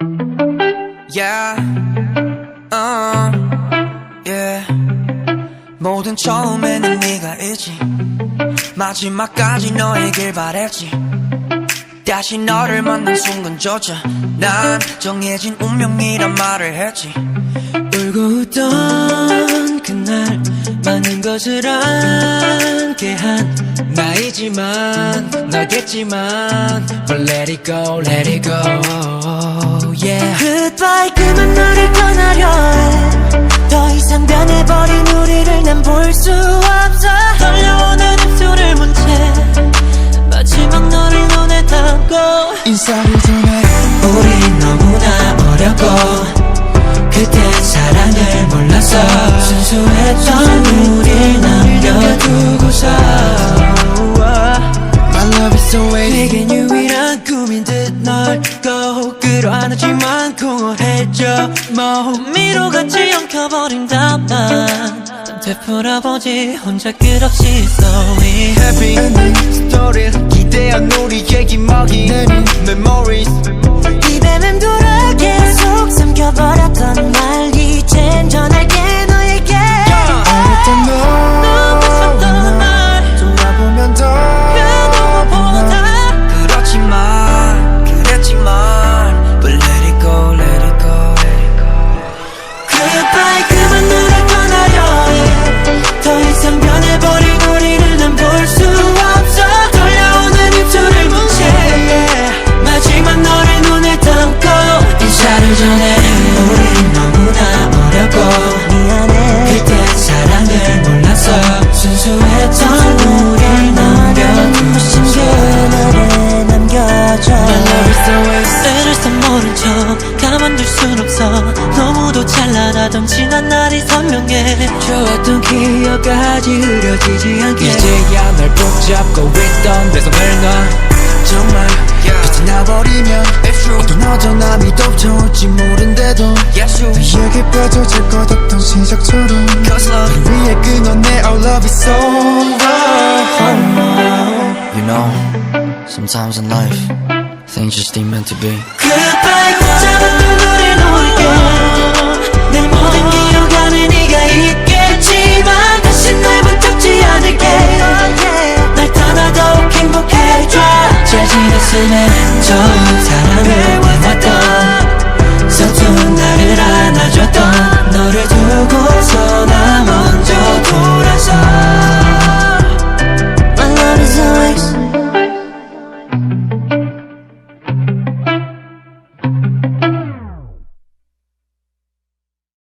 Yeah, uh, yeah. 모든 처음에는 네가 있지. 마지막까지 너에길 바랬지. 다시 너를 만난 순간조차 난 정해진 운명이란 말을 했지. 울고 웃던 그날 많은 것을 알 게한 나이지만 너겠지만 But let it go, let it go, yeah. Goodbye 그만 너를 떠나려 해 더 이상 변해버린 우리를 난 볼 수 없어. 떨려오는 입술을 문 채. 마지막 너를 눈에 담고. 인사를 전해 우린 너무나 어렸고 그땐 사랑을 몰라서 순수했던 우릴 널꼭 끌어안았지만 공허해져 몸 위로같이 엉켜버린다만 되풀어보지. 혼자 끝없이 sorry Happy ending story 기대한 우리의 기막이. 내린 전해 우린 너무나 어렸고 미안해. 그때 사랑을 몰라서 순수했던 우릴 눈부신 게 너를 남겨줘. 남겨줘 애를 써 모른 척 가만둘 순 없어. 너무도 찬란하던 지난 날이 선명해. 좋았던 기억까지 흐려지지 않게. 이제야 널 붙잡고 있던 내 손을 놔. 정말 남이 덮쳐올지 모른대도 내게 빠져질 것 없던 시작처럼 널 위해 끊어내 Our love is over You know Sometimes in life Things just ain't meant to be. Goodbye 잡았던 너를 놓을게. 내 모든 기억 안에 네가 있겠지만 다시 날 붙잡지 않을게. 날 떠나도록 행복해져. 잘 지냈으면 좋은 사랑을